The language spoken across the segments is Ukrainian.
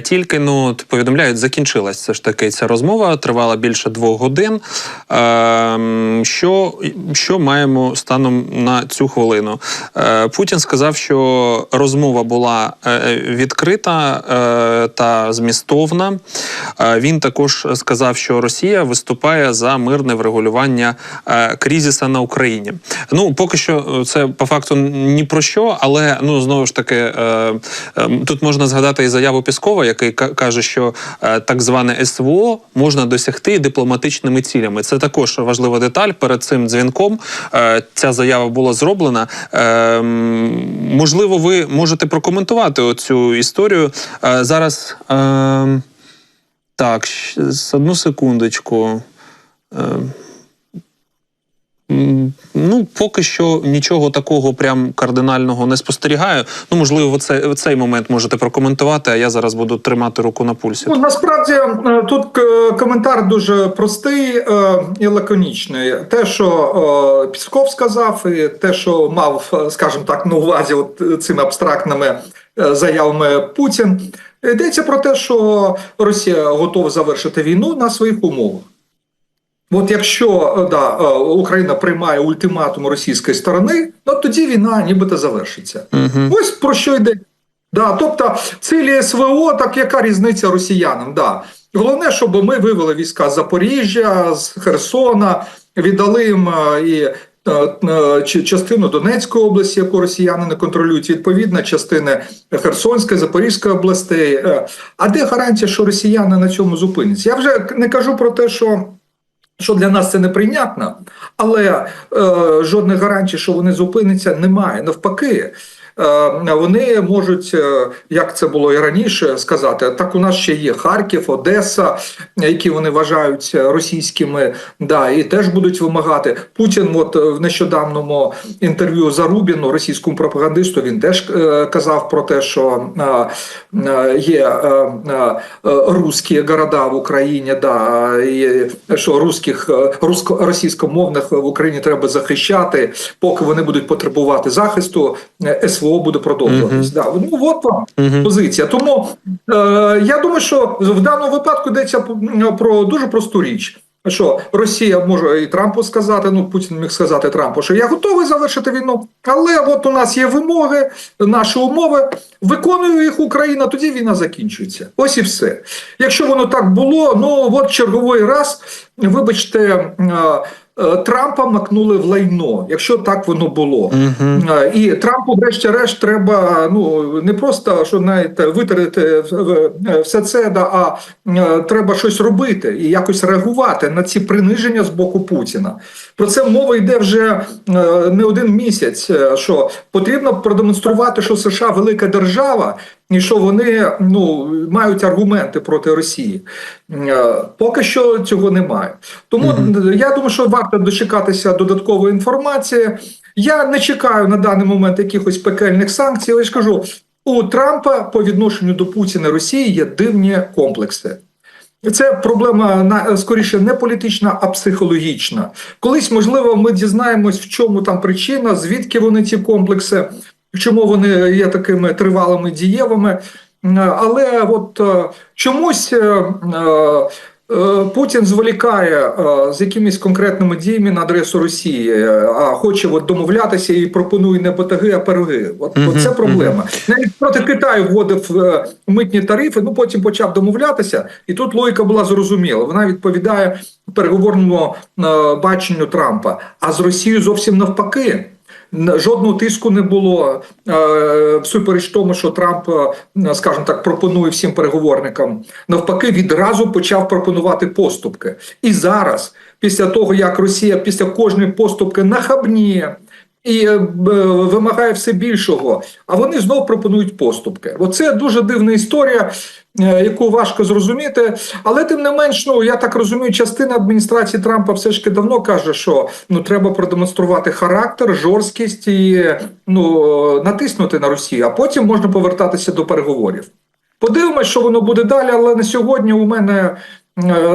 Тільки ну повідомляють, закінчилась все ж таки ця розмова, тривала більше двох годин. Ем, що, що маємо станом на цю хвилину? Е, Путін сказав, що розмова була е, відкрита е, та змістовна. Е, Він також сказав, що Росія виступає за мирне врегулювання е, кризиса на Україні. Ну поки що це по факту ні про що, але ну знову ж таки е, е, тут можна згадати і заяву Піскова, який каже, що е, так зване СВО можна досягти дипломатичними цілями. Це також важлива деталь. Перед цим дзвінком е, ця заява була зроблена. Е, можливо, ви можете прокоментувати цю історію Е, зараз. Е, так, одну секундочку. Ну, поки що нічого такого прям кардинального не спостерігаю. Ну, можливо, в цей, в цей момент можете прокоментувати, а я зараз буду тримати руку на пульсі. Ну, насправді е, тут е, коментар дуже простий е, і лаконічний. Те, що Пісков сказав, і те, що мав, скажімо так, на увазі от цими абстрактними заявами Путін, йдеться про те, що Росія готова завершити війну на своїх умовах. От якщо е, да, е, Україна приймає ультиматум російської сторони, ну тоді війна нібито завершиться. Угу. Ось про що йде. Да, тобто цілі СВО, так яка різниця росіянам? Да. Головне, щоб ми вивели війська з Запоріжжя, з Херсона, віддали їм е, і частину Донецької області, яку росіяни не контролюють, відповідно, частини Херсонської, Запорізької областей. А де гарантія, що росіяни на цьому зупиняться? Я вже не кажу про те, що. Що для нас це неприйнятно, але е, жодних гарантій, що вони зупиняться, немає. Навпаки, вони можуть, е, як це було і раніше, сказати, так у нас ще є Харків, Одеса, які вони вважають російськими, да, і теж будуть вимагати. Путін, от е, в нещодавному інтерв'ю Зарубіну, російському пропагандисту, він теж е, казав про те, що е, е, є е, е, е, русські города в Україні, да, і що русських е, російськомовних в Україні треба захищати, поки вони будуть потребувати захисту, е, СВО буде продовжуватись. Да. Ну от вам позиція. Тому е, я думаю, що в даному випадку йдеться про дуже просту річ. Що Росія може і Трампу сказати, ну Путін міг сказати Трампу, що я готовий завершити війну, але от у нас є вимоги, наші умови, виконує їх Україна, тоді війна закінчується. Ось і все. Якщо воно так було, ну от черговий раз, вибачте, е, Трампа макнули в лайно, якщо так воно було. Е, І Трампу, врешті-решт, треба ну не просто що навіть витерти в- в- все це, да, а е, треба щось робити і якось реагувати на ці приниження з боку Путіна. Про це мова йде вже е, не один місяць. е, Що потрібно продемонструвати, що США велика держава. І що вони ну мають аргументи проти Росії, Е, поки що цього немає. Тому я думаю, що варто дочекатися додаткової інформації. Я не чекаю на даний момент якихось пекельних санкцій, але я ж кажу, у Трампа по відношенню до Путіна Росії є дивні комплекси. Це проблема скоріше не політична, а психологічна. Колись, можливо, ми дізнаємось, в чому там причина, звідки вони ці комплекси, чому вони є такими тривалими дієвими. Е, Але от е, чомусь. Е, Путін зволікає е, з якимись конкретними діями на адресу Росії, е, а хоче от домовлятися і пропонує не батаги, а пироги. От, Мгм, от це проблема. Навіть проти Китаю вводив митні тарифи. Ну потім почав домовлятися, і тут логіка була зрозуміла. Вона відповідає переговорному баченню Трампа. А з Росією зовсім навпаки. Жодного тиску не було е, всупереч тому, що Трамп, е, скажімо так, пропонує всім переговорникам. Навпаки, відразу почав пропонувати поступки. І зараз, після того як Росія після кожної поступки нахабніє і е, вимагає все більшого, а вони знов пропонують поступки. Оце дуже дивна історія, е, яку важко зрозуміти. Але тим не менш, ну я так розумію, частина адміністрації Трампа все ж таки давно каже, що ну треба продемонструвати характер, жорсткість і ну натиснути на Росію, а потім можна повертатися до переговорів. Подивимось, що воно буде далі, але на сьогодні у мене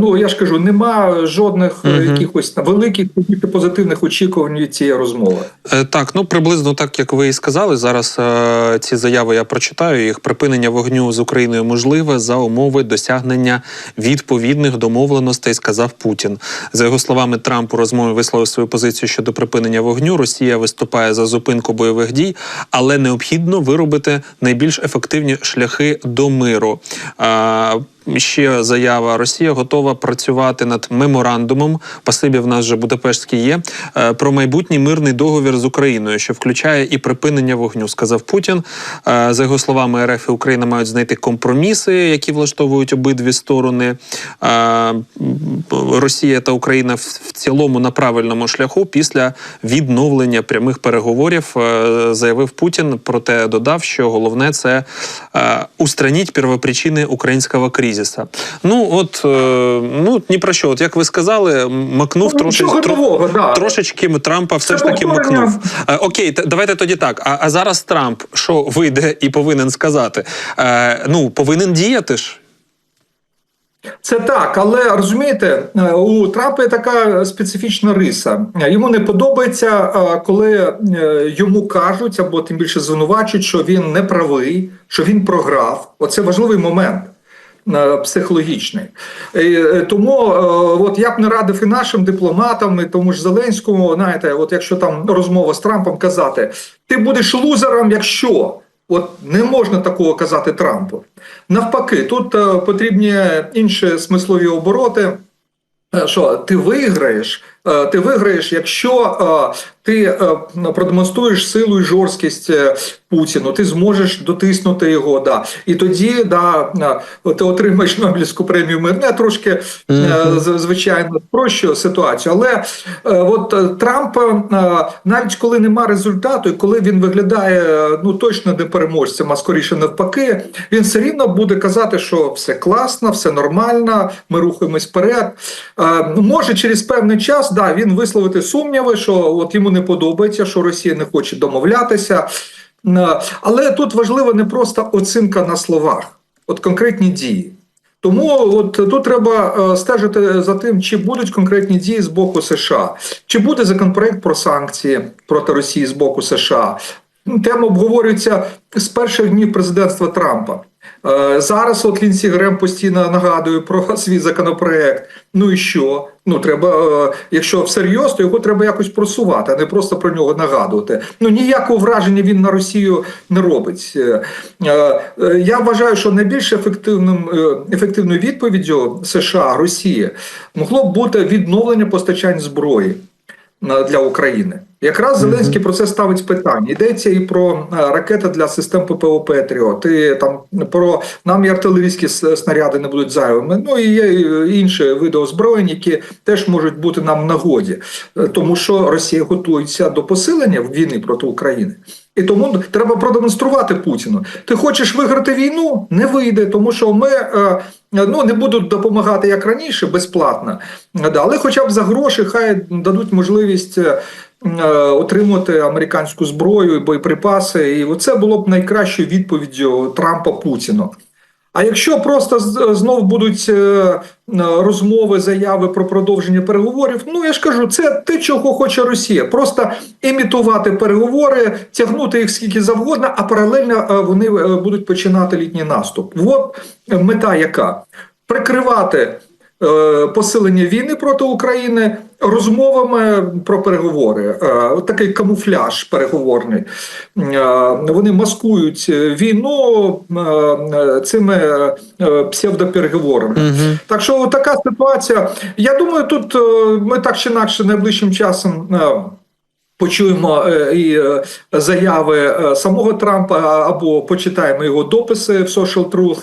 ну я ж кажу, нема жодних е, Мгм. якихось великих позитивних очікувань від цієї розмови. Е, Так, ну приблизно так, як ви і сказали. Зараз е, ці заяви я прочитаю. Їх припинення вогню з Україною можливе за умови досягнення відповідних домовленостей, сказав Путін. За його словами, Трамп у розмові висловив свою позицію щодо припинення вогню. Росія виступає за зупинку бойових дій, але необхідно виробити найбільш ефективні шляхи до миру. Ще заява Росія готова працювати над меморандумом. Пасибі в нас вже Будапештський є е, про майбутній мирний договір з Україною, що включає і припинення вогню, сказав Путін. Е, За його словами, РФ і Україна мають знайти компроміси, які влаштовують обидві сторони. Е, Росія та Україна в цілому на правильному шляху після відновлення прямих переговорів, заявив Путін. Проте додав, що головне це устраніть первопричини українського кризиса. Ну от е, ну ні про що. От як ви сказали, макнув Ну, трошки нічого нового, да. трошечки Трампа все Це ж таки повторення. макнув. Е, окей, давайте тоді так. А, а зараз Трамп що вийде і повинен сказати? Е, ну повинен діяти ж. Це так, але розумієте, е, у Трампа є така специфічна риса. Йому не подобається, коли йому кажуть або тим більше звинувачують, що він не правий, що він програв. Оце важливий момент. Е, Психологічний, е, тому е, от я б не радив і нашим дипломатам, і тому ж Зеленському, знаєте, от якщо там розмова з Трампом казати, ти будеш лузером, якщо От не можна такого казати Трампу. Навпаки, тут е, потрібні інші смислові обороти. Що ти виграєш? Ти виграєш, якщо ти е, продемонструєш силу і жорсткість е, Путіну, ти зможеш дотиснути його. Да. І тоді да, е, ти отримаєш Нобелівську премію мир. Ну, трошки Мгм. з- звичайно спрощую ситуацію. Але от Трамп, навіть коли нема результату, і коли він виглядає ну точно не переможцем, а скоріше навпаки, він все рівно буде казати, що все класно, все нормально, ми рухаємось вперед. Може через певний час да, він висловити сумніви, що от йому не подобається, що Росія не хоче домовлятися. Е, Але тут важлива не просто оцінка на словах, от конкретні дії. Тому от тут треба е, стежити за тим, чи будуть конкретні дії з боку США, чи буде законопроект про санкції проти Росії з боку США. Тема обговорюється з перших днів президентства Трампа. Е, Зараз от Лінсі Грем постійно нагадує про свій законопроект. Ну і що? Ну треба, е, якщо всерйоз, то його треба якось просувати, а не просто про нього нагадувати. Ну ніякого враження він на Росію не робить. Е, е, Я вважаю, що найбільш ефективним ефективною відповіддю США Росії могло б бути відновлення постачань зброї для України. Якраз Зеленський про це ставить питання. Йдеться і про е, ракети для систем ППО Петріот, і там про нам і артилерійські снаряди не будуть зайвими. Ну і є інші види озброєнь, які теж можуть бути нам в нагоді, Е, тому що Росія готується до посилення війни проти України. І тому треба продемонструвати Путіну. Ти хочеш виграти війну? Не вийде, тому що ми е, ну не будуть допомагати як раніше безплатно, але хоча б за гроші хай дадуть можливість. Е, Отримати американську зброю і боєприпаси, і це було б найкращою відповіддю Трампа Путіну. А якщо просто знов будуть е, е, розмови, заяви про продовження переговорів, ну я ж кажу, це те, чого хоче Росія. Просто імітувати переговори, тягнути їх скільки завгодно, а паралельно вони будуть починати літній наступ. От мета яка прикривати. Посилення війни проти України розмовами про переговори, Е, такий камуфляж переговорний. Е, Вони маскують війну е, цими псевдопереговорами. Угу. Так що така ситуація. Я думаю, тут ми так чи інакше найближчим часом. Почуємо і заяви самого Трампа або почитаємо його дописи в Social Truth.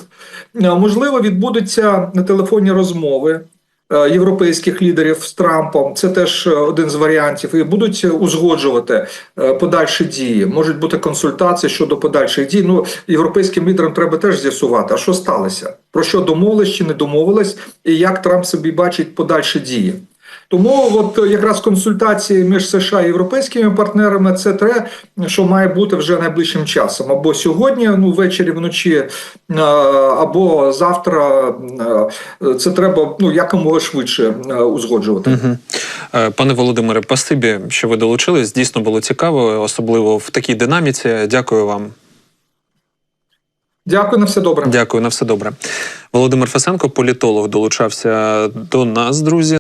Можливо, відбудуться телефонні розмови європейських лідерів з Трампом. Це теж е, один з варіантів. І будуть узгоджувати е, подальші дії. Можуть бути консультації щодо подальших дій. Ну, європейським лідерам треба теж з'ясувати, а що сталося, про що домовились чи не домовились, і як Трамп собі бачить подальші дії. Тому от якраз консультації між США і європейськими партнерами це те, що має бути вже найближчим часом. Або сьогодні, ну ввечері вночі, е, або завтра. Е, Це треба ну якомога швидше е, узгоджувати. Е, Пане Володимире, спасибі, що ви долучились. Дійсно було цікаво, особливо в такій динаміці. Дякую вам. Дякую на все добре. Дякую на все добре. Володимир Фесенко, політолог, долучався до нас, друзі.